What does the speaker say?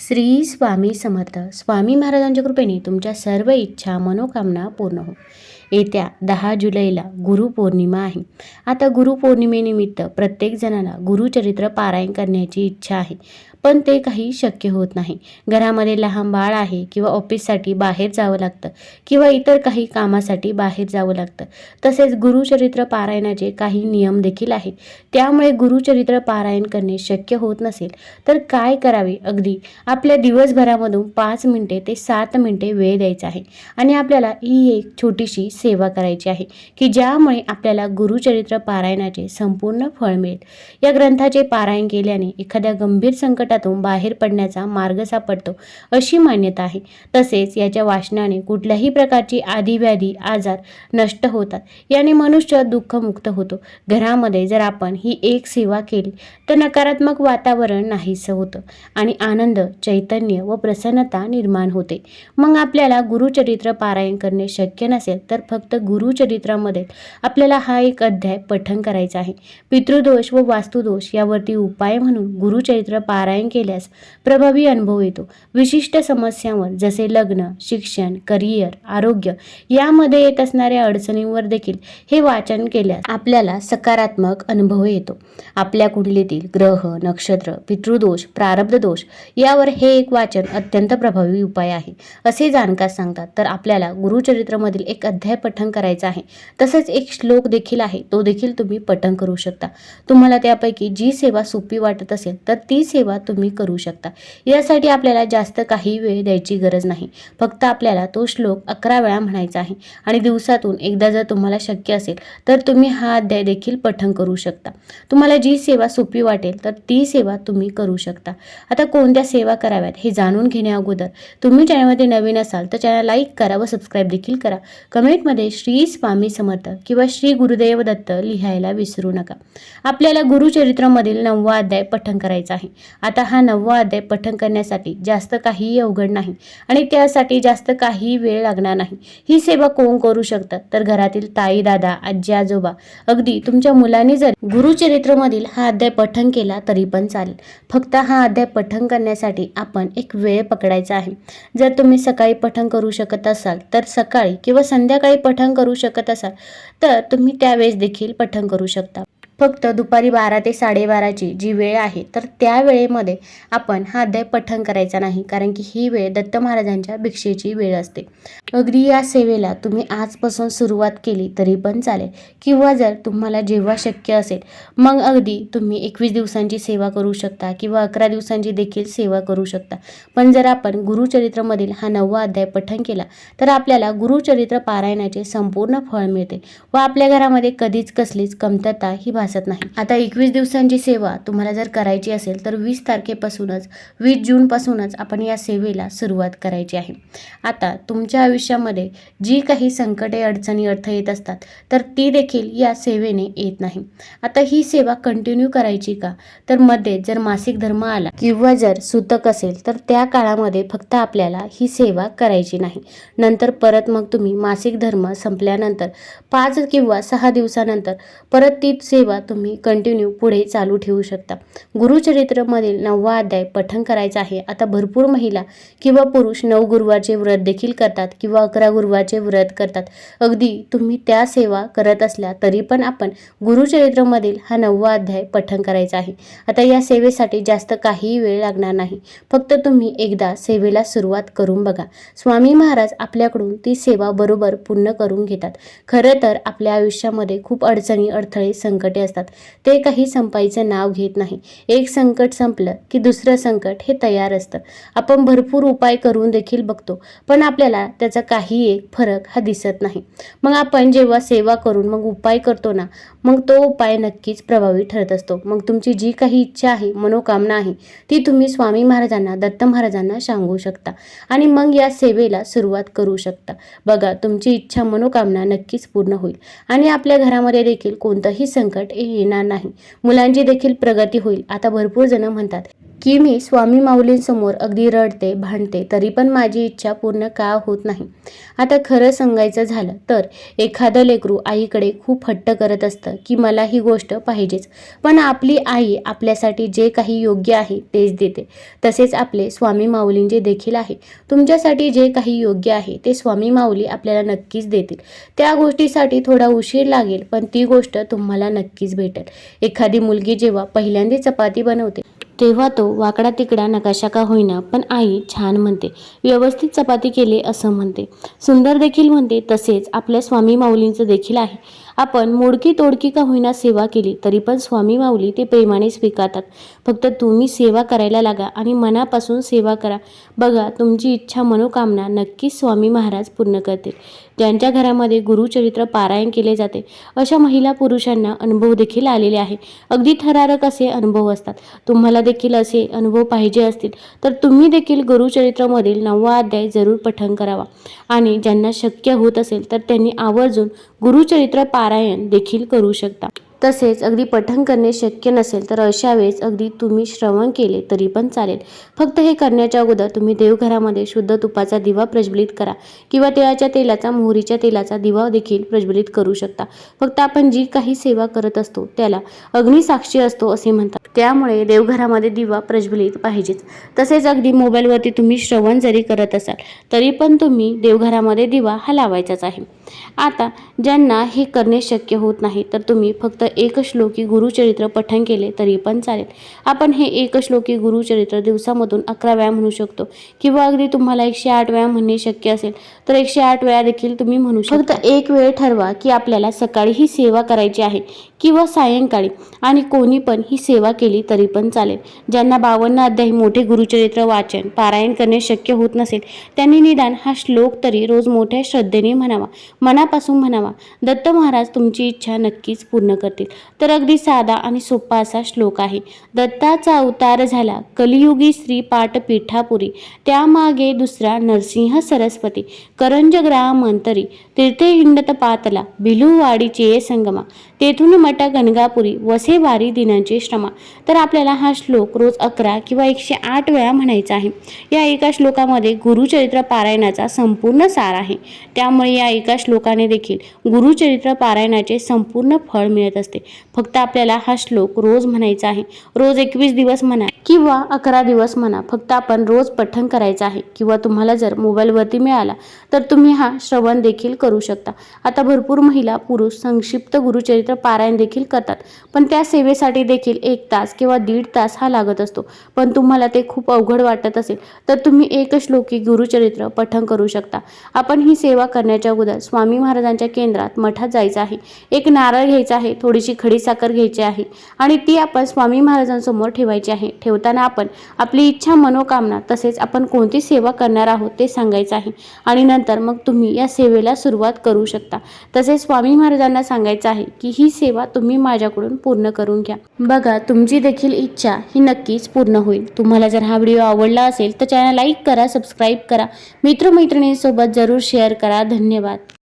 श्री स्वामी समर्थ. स्वामी महाराजांच्या कृपेने तुमच्या सर्व इच्छा मनोकामना पूर्ण हो. येत्या दहा जुलैला गुरुपौर्णिमा आहे. आता गुरुपौर्णिमेनिमित्त प्रत्येक जणाला गुरुचरित्र पारायण करण्याची इच्छा आहे. पण ते काही शक्य होत नाही. घरामध्ये लहान बाळ आहे किंवा ऑफिससाठी बाहेर जावं लागतं किंवा इतर काही कामासाठी बाहेर जावं लागतं. तसेच गुरुचरित्र पारायणाचे काही नियम देखील आहेत. त्यामुळे गुरुचरित्र पारायण करणे शक्य होत नसेल तर काय करावे? अगदी आपल्या दिवसभरामधून पाच मिनिटे ते सात मिनिटे वेळ द्यायचा आहे आणि आपल्याला ही एक छोटीशी सेवा करायची आहे की ज्यामुळे आपल्याला गुरुचरित्र पारायणाचे संपूर्ण फळ मिळेल. या ग्रंथाचे पारायण केल्याने एखाद्या गंभीर संकट संकटातून बाहेर पडण्याचा मार्ग सापडतो अशी मान्यता आहे. तसेच याच्या वाचनाने कुठल्याही प्रकारची आधीव्याधी आजार नष्ट होतात. याने मनुष्य दुःखमुक्त होतो. घरामध्ये जर आपण ही एक सेवा केली तर नकारात्मक वातावरण नाहीसं होतं आणि आनंद चैतन्य व प्रसन्नता निर्माण होते. मग आपल्याला गुरुचरित्र पारायण करणे शक्य नसेल तर फक्त गुरुचरित्रामध्ये आपल्याला हा एक अध्याय पठण करायचा आहे. पितृदोष व वास्तुदोष यावरती उपाय म्हणून गुरुचरित्र पारायण केल्यास प्रभावी अनुभव येतो. विशिष्ट समस्यांवर जसे लग्न शिक्षण करिअर आरोग्य यामध्ये येत असणाऱ्या अडचणींवर देखील हे वाचन केल्यास आपल्याला सकारात्मक अनुभव येतो. आपल्या कुंडलीतील ग्रह नक्षत्र पितृदोष प्रारब्ध दोष यावर हे एक वाचन अत्यंत प्रभावी उपाय आहे. असे जाणकार सांगतात तर आपल्याला गुरुचरित्रमधील एक अध्याय पठण करायचा आहे. तसेच एक श्लोक देखील आहे. तो देखील तुम्ही पठण करू शकता. तुम्हाला त्यापैकी जी सेवा सोपी वाटत असेल तर ती सेवा तुम्ही करू शकता. यासाठी आपल्याला जास्त काही वेळ द्यायची गरज नाही. फक्त आपल्याला तो श्लोक अकरा वेळा म्हणायचा आहे. आणि दिवसातून एकदा जर तुम्हाला शक्य असेल तर तुम्ही हा अध्याय देखील पठण करू शकता. तुम्हाला जी सेवा सोपी वाटेल तर ती सेवा तुम्ही करू शकता. आता कोणत्या सेवा कराव्यात हे जाणून घेण्या अगोदर तुम्ही चॅनलमध्ये नवीन असाल तर चॅनल लाईक करा व सबस्क्राईब देखील करा. कमेंटमध्ये श्री स्वामी समर्थ किंवा श्री गुरुदेव दत्त लिहायला विसरू नका. आपल्याला गुरुचरित्रमधील नववा अध्याय पठण करायचा आहे. आता हा नववा अध्याय पठण करण्यासाठी जास्त काहीही अवघड नाही आणि त्यासाठी जास्त काही वेळ लागणार नाही. ही सेवा कोण करू शकतात तर घरातील ताई दादा आजी आजोबा. अगदी तुमच्या मुलांनी जर गुरुचरित्रमधील हा अध्याय पठण केला तरी पण चालेल. फक्त हा अध्याय पठण करण्यासाठी आपण एक वेळ पकडायचा आहे. जर तुम्ही सकाळी पठण करू शकत असाल तर सकाळी किंवा संध्याकाळी पठण करू शकत असाल तर तुम्ही त्यावेळेस देखील पठण करू शकता. फक्त दुपारी बारा ते साडेबाराची जी वेळ आहे तर त्या वेळेमध्ये आपण हा अध्याय पठण करायचा नाही कारण की ही वेळ दत्त महाराजांच्या भिक्षेची वेळ असते. अगदी या सेवेला तुम्ही आजपासून सुरुवात केली तरी पण चालेल किंवा जर तुम्हाला जेव्हा शक्य असेल मग अगदी तुम्ही एकवीस दिवसांची सेवा करू शकता किंवा अकरा दिवसांची देखील सेवा करू शकता. पण जर आपण गुरुचरित्रमधील हा नववा अध्याय पठण केला तर आपल्याला गुरुचरित्र पारायणाचे संपूर्ण फळ मिळते व आपल्या घरामध्ये कधीच कसलीच कमतरता ही भासत नाही. आता एकवीस दिवसांची सेवा तुम्हाला जर करायची असेल तर वीस तारखेपासूनच वीस जूनपासूनच आपण या सेवेला सुरुवात करायची आहे. आता तुमच्या आयुष्यामध्ये जी काही संकटे अडचणी अडथळे येत असतात तर ती देखील या सेवेने येत नाही. आता ही सेवा कंटिन्यू करायची का? तर मध्ये जर मासिक धर्म आला किंवा जर सुतक असेल तर त्या काळामध्ये फक्त आपल्याला ही सेवा करायची नाही. नंतर परत मग तुम्ही मासिक धर्म संपल्यानंतर पाच किंवा सहा दिवसानंतर परत ती सेवा तुम्ही कंटिन्यू पुढे चालू ठेवू शकता. गुरुचरित्रमधील नववा अध्याय पठण करायचा आहे. आता भरपूर महिला किंवा पुरुष नऊ गुरुवारचे व्रत देखील करतात किंवा अकरा गुरुवारचे व्रत करतात. अगदी तुम्ही त्या सेवा करत असल्या तरी पण आपण गुरुचरित्रमधील हा नववा अध्याय पठण करायचा आहे. आता या सेवेसाठी जास्त काहीही वेळ लागणार नाही. फक्त तुम्ही एकदा सेवेला सुरुवात करून बघा. स्वामी महाराज आपल्याकडून ती सेवा बरोबर पूर्ण करून घेतात. खरं तर आपल्या आयुष्यामध्ये खूप अडचणी अडथळे संकटे असतात. ते काही संपायचं नाव घेत नाही. एक संकट संपलं की दुसरं संकट हे तयार असतं. आपण भरपूर उपाय करून देखील बघतो पण आपल्याला त्याचा काही एक फरक हा दिसत नाही. मग आपण जेव्हा सेवा करून मग उपाय करतो ना मग तो उपाय नक्कीच प्रभावी ठरत असतो. मग तुमची जी काही इच्छा आहे मनोकामना आहे ती तुम्ही स्वामी महाराजांना दत्त महाराजांना सांगू शकता आणि मग या सेवेला सुरुवात करू शकता. बघा तुमची इच्छा मनोकामना नक्कीच पूर्ण होईल आणि आपल्या घरामध्ये देखील कोणतंही संकट येणार नाही. मुलांची देखील प्रगती होईल. आता भरपूर जण म्हणतात की मी स्वामी माऊलींसमोर अगदी रडते भांडते तरी पण माझी इच्छा पूर्ण का होत नाही? आता खरं सांगायचं झालं तर एखादं लेकरू आईकडे खूप हट्ट करत असतं की मला ही गोष्ट पाहिजेच. पण आपली आई आपल्यासाठी जे काही योग्य आहे तेच देते. तसेच आपले स्वामी माऊलींचे देखील आहे. तुमच्यासाठी जे काही योग्य आहे ते स्वामी माऊली आपल्याला नक्कीच देतील. त्या गोष्टीसाठी थोडा उशीर लागेल पण ती गोष्ट तुम्हाला नक्कीच भेटेल. एखादी मुलगी जेव्हा पहिल्यांदा चपाती बनवते तेव्हा तो वाकडा तिकडा नकाशा का होईना पण आई छान म्हणते व्यवस्थित चपाती केली असं म्हणते. सुंदर देखील म्हणते तसेच आपल्या स्वामी माऊलींचं देखील आहे. आपण मोडकी तोडकी का होईना सेवा केली तरी पण स्वामी माऊली ते प्रेमाने स्वीकारतात. फक्त तुम्ही सेवा करायला लागा आणि मनापासून सेवा करा. बघा तुमची इच्छा मनोकामना नक्कीच स्वामी महाराज पूर्ण करतील. ज्यांच्या घरामध्ये गुरुचरित्र पारायण केले जाते अशा महिला पुरुषांना अनुभव देखील आलेले आहे. अगदी थरारक असे अनुभव असतात. तुम्हाला देखील असे अनुभव पाहिजे असतील तर तुम्ही देखील गुरुचरित्रामधील नववा अध्याय जरूर पठण करावा. आणि ज्यांना शक्य होत असेल तर त्यांनी आवर्जून गुरुचरित्र पारायण पारायण देखील करू शकता. तसेच अगदी पठण करणे शक्य नसेल तर अशा वेळेस अगदी तुम्ही श्रवण केले तरी पण चालेल. फक्त हे करण्याच्या अगोदर तुम्ही देवघरामध्ये शुद्ध तुपाचा दिवा प्रज्वलित करा किंवा तिळाच्या तेलाचा मोहरीच्या तेलाचा दिवा देखील प्रज्वलित करू शकता. फक्त आपण जी काही सेवा करत असतो त्याला अग्निसाक्षी असतो असे म्हणतात. त्यामुळे देवघरामध्ये दिवा प्रज्वलित पाहिजेच. तसेच अगदी मोबाईलवरती तुम्ही श्रवण जरी करत असाल तरी पण तुम्ही देवघरामध्ये दिवा हा लावायचाच आहे. आता ज्यांना हे करणे शक्य होत नाही तर तुम्ही फक्त एक श्लोकी गुरुचरित्र पठण केले तरी पण चालेल. आपण हे एक श्लोकी गुरुचरित्र दिवसामधून अकरा वेळा म्हणू शकतो किंवा अगदी तुम्हाला एकशे आठ वेळा म्हणणे शक्य असेल तर एकशे आठ वेळा देखील तुम्ही म्हणू शकता. फक्त एक वेळ ठरवा की आपल्याला सकाळी ही सेवा करायची आहे किंवा सायंकाळी आणि कोणी पण ही सेवा केली तरी पण चालेल. ज्यांना बावन्न अध्याय मोठे गुरुचरित्र वाचन पारायण करणे शक्य होत नसेल त्यांनी निदान हा श्लोक तरी रोज मोठ्या श्रद्धेने म्हणावा. मनापासून म्हणावा. दत्त महाराज तुमची इच्छा नक्कीच पूर्ण करतील. तर अगदी साधा आणि सोपा असा श्लोक आहे. दत्ताचा अवतार झाला. कलियुगी श्री पाठपीठापुरी त्यामागे दुसरा नरसिंह सरस्वती. करंज ग्रामांतरी तीर्थे हिंडत पातला. भिलूवाडीचे संगमा. तेथून मठ गणगापुरी. वसे वारी दिनांचे श्रमा. तर आपल्याला हा श्लोक रोज अकरा किंवा एकशे आठ वेळा म्हणायचा आहे. या एका श्लोकामध्ये गुरुचरित्र पारायणाचा संपूर्ण सार आहे. त्यामुळे या एका श्लोकाने देखील गुरुचरित्र पारायणाचे संपूर्ण फळ मिळत असते. फक्त आपल्याला हा श्लोक रोज म्हणायचा आहे. रोज एकवीस दिवस म्हणा किंवा अकरा दिवस म्हणा फक्त आपण रोज पठण करायचं आहे किंवा तुम्हाला जर मोबाईलवरती मिळाला तर तुम्ही हा श्रवण देखील करू शकता. आता भरपूर महिला पुरुष संक्षिप्त गुरुचरित्र पारायण देखील करतात. पण त्या सेवेसाठी देखील एक तास किंवा दीड तास हा लागत असतो. पण तुम्हाला ते खूप अवघड वाटत असेल तर तुम्ही एक श्लोकी गुरुचरित्र पठण करू शकता. आपण ही सेवा करण्याच्या अगोदर स्वामी महाराजांच्या केंद्रात मठात जायचं आहे. एक नारळ घ्यायचा आहे थोडीशी खडी साखर घ्यायची आहे आणि ती आपण स्वामी महाराजांसमोर ठेवायची आहे. ठेवताना आपण आपली इच्छा मनोकामना तसेच आपण कोणती सेवा करणार आहोत ते सांगायचं आहे. आणि नंतर मग तुम्ही या सेवेला सुरुवात करू शकता. तसेच स्वामी महाराजांना सांगायचं आहे की ही सेवा तुम्ही माझ्याकडून पूर्ण करून घ्या. बघा तुमची देखील इच्छा ही नक्कीच पूर्ण होईल. तुम्हाला जर हा व्हिडिओ आवडला असेल तर चॅनल लाईक करा सबस्क्राईब करा. मित्रमैत्रिणींसोबत जरूर शेअर करा. धन्यवाद.